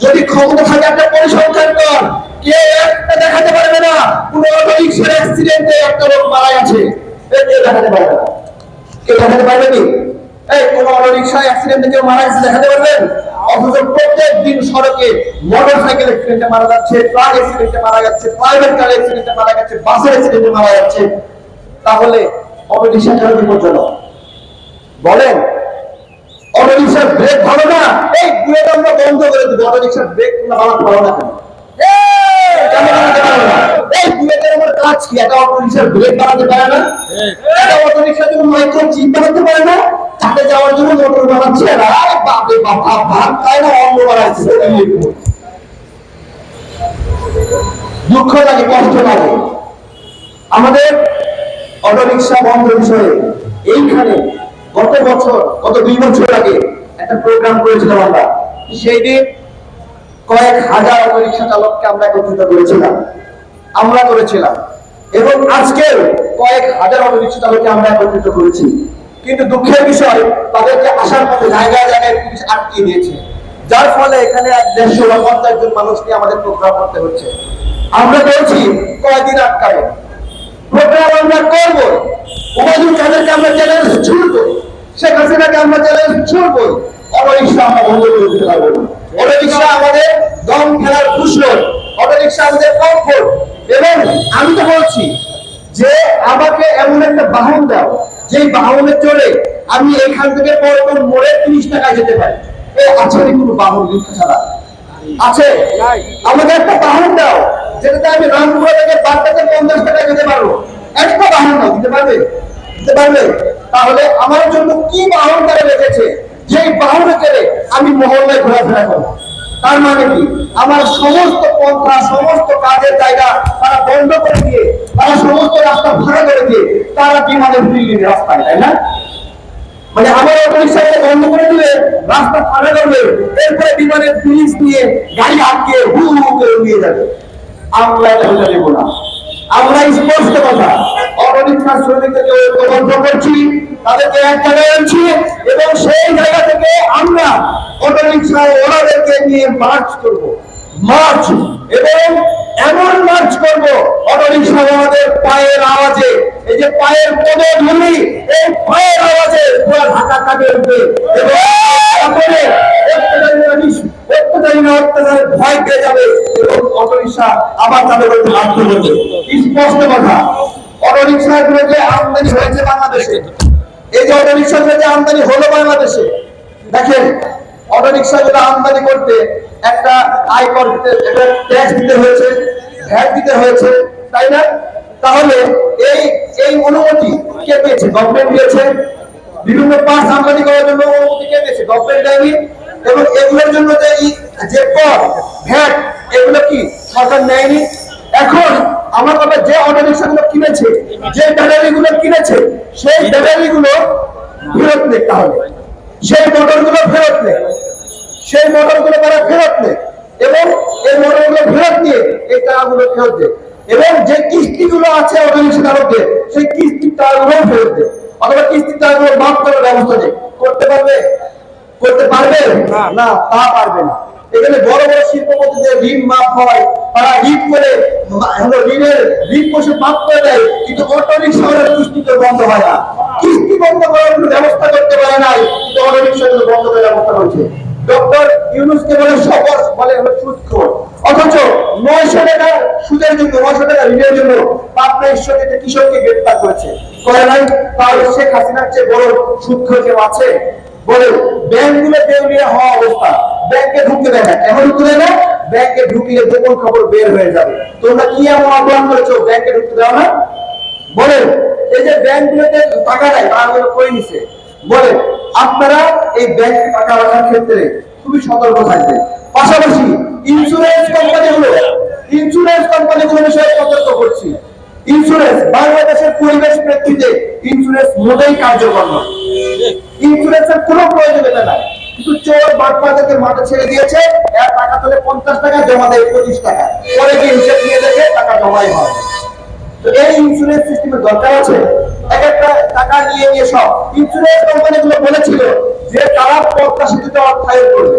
যদি ক্ষমতা থাকে একটা পরিসংখ্যান কর। কে একটা দেখাতে পারবে না? কোন অটো রিক্সার অ্যাক্সিডেন্টে একটা লোক মারা গেছে কেউ দেখাতে পারবে না? কেউ দেখাতে পারবে কি? এই, কোন অ্যাক্সিডেন্টে কেউ মারা গেছে দেখাতে পারবেন অথচ প্রত্যেক দিন সড়কে মোটর সাইকেল অ্যাক্সিডেন্টে মারা যাচ্ছে ট্রাক অ্যাক্সিডেন্টে মারা যাচ্ছে প্রাইভেট কার অ্যাক্সিডেন্টে মারা যাচ্ছে বাসের অ্যাক্সিডেন্টে মারা যাচ্ছে। তাহলে অটো কেন বিপজ্জনক? বলেন। অটো রিক্সার ব্রেক ভালো না? এই ব্রেক আমরা বন্ধ করে দেবো অটো রিক্সার ব্রেক পারো না কেন? কাজ কি? ব্রেক পারে না? পারে না? যাওয়ার জন্য বাপ না দুঃখ লাগে, কষ্ট লাগে। আমাদের অটোরিক্সা বন্ধ বিষয়ে এইখানে গত বছর, গত দুই বছর আগে একটা প্রোগ্রাম করেছিলাম আমরা। সেই দিন কয়েক হাজার অটোরিকশা চালককে আমরা একত্রিত করেছিলাম। আমরা করেছিলাম। এবং আজকের কয়েক হাজার অটোরিকশা চালককে আমরা একত্রিত করেছি। কিন্তু দুঃখের বিষয়, তাদেরকে আসার পথে জায়গায় জায়গায় পুলিশ আটকিয়ে দিয়েছে। যার ফলে এখানে এক দেড়শো বা পঞ্চাশ জন মানুষকে আমাদের প্রোগ্রাম করতে হচ্ছে। আমরা বলছি কয়দিন আটকাবে প্রোগ্রাম আমরা করব ওবায়দুল কাদেরকে আমরা চ্যালেঞ্জ ছুড়বো শেখ হাসিনাকে আমরা চ্যালেঞ্জ ছুড়বো। অটোরিক্সা আমরা বন্ধ করে দিতে পারব অটোরিক্সা আমাদের দম খেলার ফুসল অটোরিক্সা আমাদের কমফোর্ট এবং আমি তো বলছি যে আমাকে এমন একটা বাহন দাও যেই বাহনে চড়ে আমি এখান থেকে পরপর মোড়ে তিরিশ টাকায় যেতে পারি। এ আছে কোনো বাহন রিক্সা ছাড়া? আছে। আমাকে একটা বাহন দাও যেটাতে আমি রামপুরা থেকে বারটাতে পঞ্চাশ টাকা যেতে পারব। একটা বাহন দিতে পারবে? দিতে পারবে? তাহলে আমার জন্য কি বাহন তারা রেখেছে? যেই বাহনে চড়ে আমি মহল্লায় ঘোরাফেরা করব। তার মানে কি? আমার সমস্ত পন্থা, সমস্ত কাজের জায়গা তারা বন্ধ করে দিয়ে, তারা সমস্ত রাস্তা ভাড়া করে দিয়ে, তারা বিমানের দিল্লির রাস্তায় তাই না? মানে আমার অটোরিক্সাকে বন্ধ করে দিলে রাস্তা ফাঁকা করবে, এরপরে বিমানের পুলিশ নিয়ে গাড়ি আটকে হু হু করে নিয়ে যাবে আমরা এটা দেবো না। আমরা স্পষ্ট কথা। অটোরিক্সার শ্রমিকদেরকে ঐক্যবদ্ধ করছি, তাদেরকে এক জায়গায় আনছি এবং সেই জায়গা থেকে আমরা অটোরিক্সা ওনাদেরকে নিয়ে মার্চ করব। মার্চ এবং এমন মার্চ করব অটোরিক্সা আমাদের পায়ের আওয়াজে, এই যে পায়ের পদধূলি, এই পায়ের আওয়াজে পুরো ঢাকা কাটে উঠবে। এবং তারপরে ভয় পেয়ে যাবে, এবং অটোরিক্সা আবার তাদের মধ্যে বাধ্য স্পষ্ট কথা অটোরিক্সা গুলো যে আমদানি হয়েছে বাংলাদেশে। এই যে অটোরিক্সা গুলো যে আমদানি হলো বাংলাদেশে, দেখেন অটোরিক্সা গুলো আমদানি করতে একটা আয়কর দিতে, একটা ট্যাক্স দিতে হয়েছে, ভ্যাট দিতে হয়েছে, তাই না? তাহলে এই এই অনুমতি কে পেয়েছে? গভর্নমেন্ট দিয়েছে। বিভিন্ন পাস আমদানি করার জন্য অনুমতি কে দিয়েছে গভর্নমেন্ট দেয়নি। এবং এগুলোর জন্য যে যে কর, ভ্যাট, এগুলো কি সরকার নেয়নি? কথা যে অটোরিক্সা গুলো কিনেছে যে ব্যাটারি গুলো কিনেছে সেই ব্যাটারি গুলো ফেরত নেই তাহলে। সেই মোটরগুলো ফেরত নেই। সেই মোটরগুলো তারা ফেরত নেয় এবং এই মোটরগুলো ফেরত নিয়ে এই টাকাগুলো ফেরত দেয়। এবং যে কিস্তি গুলো আছে অটোরিক্সা চালকদের সেই কিস্তির টাকাগুলো ফেরত দেয়। অথবা কিস্তির টাকাগুলো মাফ করার ব্যবস্থা নেই। করতে পারবে? করতে পারবে? না তা পারবে না। এখানে বড় বড় শিল্পপতি যে ঋণ মাফ হয় তারা ঋণ করে ঋণের ঋণ বসে মাফ করে দেয়, কিন্তু অটোরিক্সা ওরা কিস্তি বন্ধ হয় না। কিস্তি বন্ধ করার কোনো ব্যবস্থা করতে পারে নাই, কিন্তু অটোরিক্সা গুলো বন্ধ করার ব্যবস্থা করছে ডক্টর ইউনুসকে বলে সবর বলে হলো সুদখোর অথচ নয়শো টাকা সুদের জন্য, নয়শো টাকা ঋণের জন্য পাবনা ঈশ্বরকে, কৃষককে গ্রেফতার করেছে। করে নাই তাহলে শেখ হাসিনার চেয়ে বড় সুদখোর কেউ আছে? বলে, ব্যাংকগুলো দেউলিয়া হওয়া অবস্থা। ব্যাংকে ঢুকতে দেয় না। কেন ঢুকতে দেয় না? ব্যাংকে ঢুকলে গোপন খবর বের হয়ে যাবে। তোমরা কি এমন অপরাধ করেছ? ব্যাংকে ঢুকতে দাও না। বলেন এই যে ব্যাংকগুলোতে টাকা দেয় টাকাগুলো করে নিছে? বলেন আপনারা এই ব্যাংকে টাকা রাখার ক্ষেত্রে খুবই সতর্ক থাকবেন। পাশাপাশি ইন্স্যুরেন্স কোম্পানি কোম্পানিগুলো ইন্স্যুরেন্স কোম্পানিগুলো বিষয়ে সতর্ক করছি। ইন্স্যুরেন্স বাংলাদেশের পরিবেশ প্রেক্ষিতে ইন্স্যুরেন্স মোটেই কার্যকর নয়। ইন্স্যুরেন্সের কোনো প্রয়োজনীয়তা নাই। কিন্তু চোর বাটপাদেরকে মাঠে ছেড়ে দিয়েছে। এর টাকা তোলে পঞ্চাশ টাকা জমা দেয় পঁচিশ টাকা। পরে গিয়ে হিসেব নিয়ে দেখে টাকা জমাই হয়। তো সিস্টেমের দরকার আছে। এক একটা টাকা নিয়ে নিয়ে সব। বলেছিল যে করবে।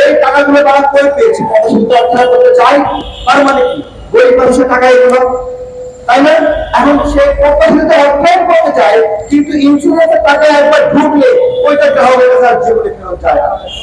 এই তারা কই পেয়েছে? করতে চাই তার মানে কি? গরিব মানুষের টাকা এগুলো। চায় কিন্তু ইন্স্যুরেন্সের টাকা একবার ঢুকলে ওইটা গ্রাহকের কাছে আর জীবনে ফেরত না।